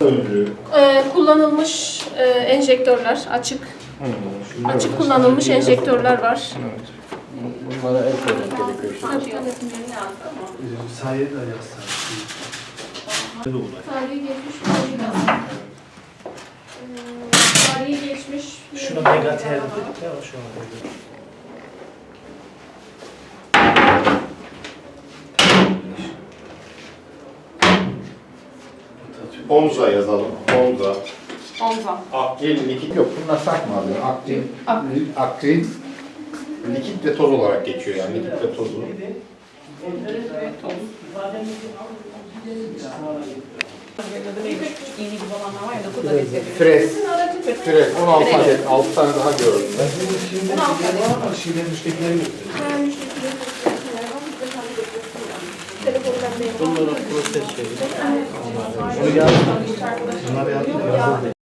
Ee, kullanılmış e, enjektörler, açık açık kullanılmış enjektörler var. Bunlara el koymak gerekiyor işte. Sayı da yazsın. Tarihi geçmiş bir lazım. Ee, Tarihi geçmiş Şuna megater dedik ya şu an. Onza yazalım. Onza. Onza. Akgel likit yok. Bunlar sakma abi. Aktin. Aktin. Likit ve toz olarak geçiyor yani. Likit ve tozu. İğne gibi olanlar var ya dokuz adet veriyor. Fres. Fres. 16 adet. 6 tane daha gördüm ben. Şimdi var ama bende yok. Bunlara proses şey. Bunu yazdım. Bunları yazdım. Yazıldı.